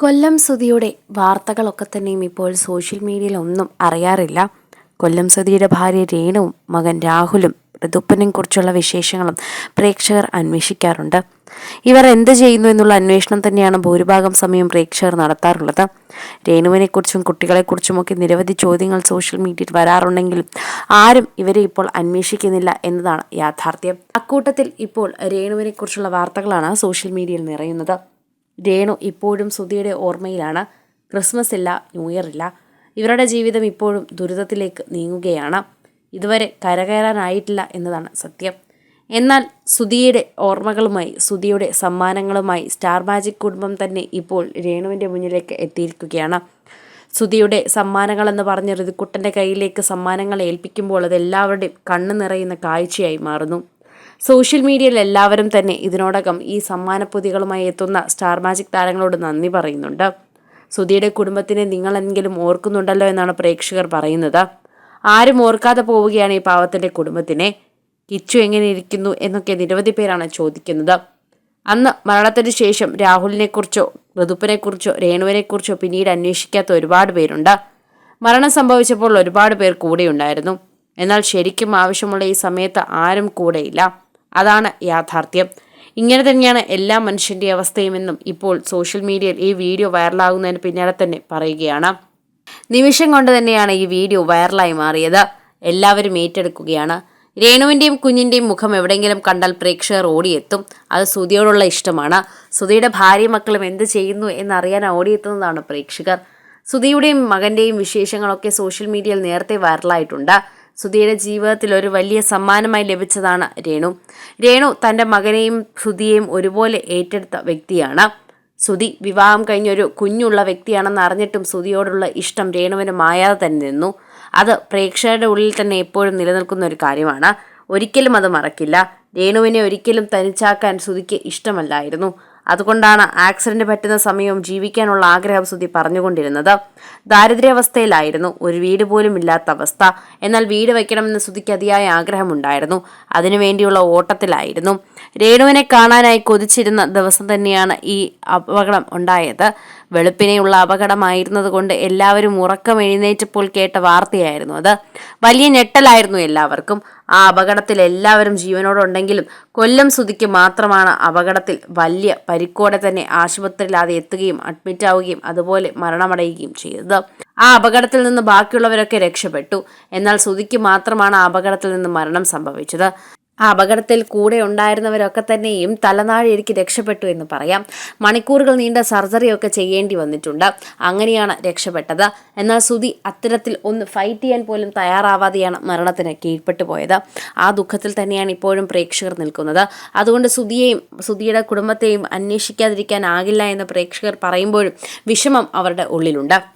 കൊല്ലം സുധിയുടെ വാർത്തകളൊക്കെ തന്നെയും ഇപ്പോൾ സോഷ്യൽ മീഡിയയിൽ ഒന്നും അറിയാറില്ല. കൊല്ലം സുധിയുടെ ഭാര്യ രേണുവും മകൻ രാഹുലും ഋതുപ്പനെയും കുറിച്ചുള്ള വിശേഷങ്ങളും പ്രേക്ഷകർ അന്വേഷിക്കാറുണ്ട്. ഇവർ എന്ത് ചെയ്യുന്നു എന്നുള്ള അന്വേഷണം തന്നെയാണ് ഭൂരിഭാഗം സമയം പ്രേക്ഷകർ നടത്താറുള്ളത്. രേണുവിനെക്കുറിച്ചും കുട്ടികളെക്കുറിച്ചുമൊക്കെ നിരവധി ചോദ്യങ്ങൾ സോഷ്യൽ മീഡിയയിൽ വരാറുണ്ടെങ്കിലും ആരും ഇവരെ ഇപ്പോൾ അന്വേഷിക്കുന്നില്ല എന്നതാണ് യാഥാർത്ഥ്യം. അക്കൂട്ടത്തിൽ ഇപ്പോൾ രേണുവിനെക്കുറിച്ചുള്ള വാർത്തകളാണ് സോഷ്യൽ മീഡിയയിൽ നിറയുന്നത്. രേണു ഇപ്പോഴും സുധിയുടെ ഓർമ്മയിലാണ്. ക്രിസ്മസ് ഇല്ല ന്യൂ ഇയർ ഇല്ല. ഇവരുടെ ജീവിതം ഇപ്പോഴും ദുരിതത്തിലേക്ക് നീങ്ങുകയാണ്. ഇതുവരെ കരകയറാനായിട്ടില്ല എന്നതാണ് സത്യം. എന്നാൽ സുധിയുടെ ഓർമ്മകളുമായി സുധിയുടെ സമ്മാനങ്ങളുമായി സ്റ്റാർ മാജിക് കുടുംബം തന്നെ ഇപ്പോൾ രേണുവിന്റെ മുന്നിലേക്ക് എത്തിയിരിക്കുകയാണ്. സുധിയുടെ സമ്മാനങ്ങളെന്ന് പറഞ്ഞ് ഋതുക്കുട്ടന്റെ കയ്യിലേക്ക് സമ്മാനങ്ങൾ ഏൽപ്പിക്കുമ്പോൾ അത് എല്ലാവരുടെയും കണ്ണു നിറയുന്ന കാഴ്ചയായി മാറുന്നു. സോഷ്യൽ മീഡിയയിൽ എല്ലാവരും തന്നെ ഇതിനോടകം ഈ സമ്മാനപ്പൊതികളുമായി എത്തുന്ന സ്റ്റാർ മാജിക് താരങ്ങളോട് നന്ദി പറയുന്നുണ്ട്. സുധിയുടെ കുടുംബത്തിനെ നിങ്ങളെങ്കിലും ഓർക്കുന്നുണ്ടല്ലോ എന്നാണ് പ്രേക്ഷകർ പറയുന്നത്. ആരും ഓർക്കാതെ പോവുകയാണ് ഈ പാവത്തിന്റെ കുടുംബത്തിനെ. കിച്ചു എങ്ങനെ ഇരിക്കുന്നു എന്നൊക്കെ നിരവധി പേരാണ് ചോദിക്കുന്നത്. അന്ന് മരണത്തിന് ശേഷം രാഹുലിനെക്കുറിച്ചോ ഋതുപ്പിനെക്കുറിച്ചോ രേണുവിനെക്കുറിച്ചോ പിന്നീട് അന്വേഷിക്കാത്ത ഒരുപാട് പേരുണ്ട്. മരണം സംഭവിച്ചപ്പോൾ ഒരുപാട് പേർ കൂടെയുണ്ടായിരുന്നു. എന്നാൽ ശരിക്കും ആവശ്യമുള്ള ഈ സമയത്ത് ആരും കൂടെയില്ല. അതാണ് യാഥാർത്ഥ്യം. ഇങ്ങനെ തന്നെയാണ് എല്ലാ മനുഷ്യന്റെ അവസ്ഥയുമെന്നും ഇപ്പോൾ സോഷ്യൽ മീഡിയയിൽ ഈ വീഡിയോ വൈറലാകുന്നതിന് പിന്നാലെ തന്നെ പറയുകയാണ്. നിമിഷം കൊണ്ട് തന്നെയാണ് ഈ വീഡിയോ വൈറലായി മാറിയത്. എല്ലാവരും ഏറ്റെടുക്കുകയാണ്. രേണുവിന്റെയും കുഞ്ഞിന്റെയും മുഖം എവിടെയെങ്കിലും കണ്ടാൽ പ്രേക്ഷകർ ഓടിയെത്തും. അത് സുതിയോടുള്ള ഇഷ്ടമാണ്. സുതിയുടെ ഭാര്യയും മക്കളും എന്ത് ചെയ്യുന്നു എന്നറിയാൻ ഓടിയെത്തുന്നതാണ് പ്രേക്ഷകർ. സുതിയുടെയും മകന്റെയും വിശേഷങ്ങളൊക്കെ സോഷ്യൽ മീഡിയയിൽ നേരത്തെ വൈറലായിട്ടുണ്ട് സുധിയുടെ ജീവിതത്തിൽ ഒരു വലിയ സമ്മാനമായി ലഭിച്ചതാണ് രേണു. രേണു തന്റെ മകനെയും സുധിയെയും ഒരുപോലെ ഏറ്റെടുത്ത വ്യക്തിയാണ്. സുധി വിവാഹം കഴിഞ്ഞൊരു കുഞ്ഞുള്ള വ്യക്തിയാണെന്ന് അറിഞ്ഞിട്ടും സുധിയോടുള്ള ഇഷ്ടം രേണുവിന് മായാതെ തന്നെ നിന്നു. അത് പ്രേക്ഷകരുടെ ഉള്ളിൽ തന്നെ എപ്പോഴും നിലനിൽക്കുന്ന ഒരു കാര്യമാണ്. ഒരിക്കലും അത് മറക്കില്ല. രേണുവിനെ ഒരിക്കലും തനിച്ചാക്കാൻ സുധിക്ക് ഇഷ്ടമല്ലായിരുന്നു. അതുകൊണ്ടാണ് ആക്സിഡന്റ് പറ്റുന്ന സമയവും ജീവിക്കാനുള്ള ആഗ്രഹം സുധി പറഞ്ഞുകൊണ്ടിരുന്നത്. ദാരിദ്ര്യാവസ്ഥയിലായിരുന്നു. ഒരു വീട് പോലും ഇല്ലാത്ത അവസ്ഥ. എന്നാൽ വീട് വയ്ക്കണമെന്ന് സുധിക്ക് അതിയായ ആഗ്രഹമുണ്ടായിരുന്നു. അതിനുവേണ്ടിയുള്ള ഓട്ടത്തിലായിരുന്നു. രേണുവിനെ കാണാനായി കൊതിച്ചിരുന്ന ദിവസം തന്നെയാണ് ഈ അപകടം ഉണ്ടായത്. വെളുപ്പിനെയുള്ള അപകടമായിരുന്നത് കൊണ്ട് എല്ലാവരും ഉറക്കം എഴുന്നേറ്റപ്പോൾ കേട്ട വാർത്തയായിരുന്നു അത്. വലിയ ഞെട്ടലായിരുന്നു എല്ലാവർക്കും. ആ അപകടത്തിൽ എല്ലാവരും ജീവനോടെ ഉണ്ടെങ്കിലും കൊല്ലം സുധിക്ക് മാത്രമാണ് അപകടത്തിൽ വലിയ പരിക്കോടെ തന്നെ ആശുപത്രിയിലാതെ എത്തുകയും അഡ്മിറ്റ് ആവുകയും അതുപോലെ മരണമടയുകയും ചെയ്തത്. ആ അപകടത്തിൽ നിന്ന് ബാക്കിയുള്ളവരൊക്കെ രക്ഷപ്പെട്ടു. എന്നാൽ സുധിക്ക് മാത്രമാണ് അപകടത്തിൽ നിന്ന് മരണം സംഭവിച്ചത്. ആ അപകടത്തിൽ കൂടെ ഉണ്ടായിരുന്നവരൊക്കെ തന്നെയും തലനാഴിയിരിക്ക് രക്ഷപ്പെട്ടു എന്ന് പറയാം. മണിക്കൂറുകൾ നീണ്ട സർജറിയൊക്കെ ചെയ്യേണ്ടി വന്നിട്ടുണ്ട്. അങ്ങനെയാണ് രക്ഷപ്പെട്ടത്. എന്നാൽ സുധി അത്തരത്തിൽ ഒന്ന് ഫൈറ്റ് ചെയ്യാൻ പോലും തയ്യാറാവാതെയാണ് മരണത്തിന് കീഴ്പ്പെട്ടു പോയത്. ആ ദുഃഖത്തിൽ തന്നെയാണ് ഇപ്പോഴും പ്രേക്ഷകർ നിൽക്കുന്നത്. അതുകൊണ്ട് സുധിയെയും സുധിയുടെ കുടുംബത്തെയും അന്വേഷിക്കാതിരിക്കാനാകില്ല എന്ന് പ്രേക്ഷകർ പറയുമ്പോഴും വിഷമം അവരുടെ ഉള്ളിലുണ്ട്.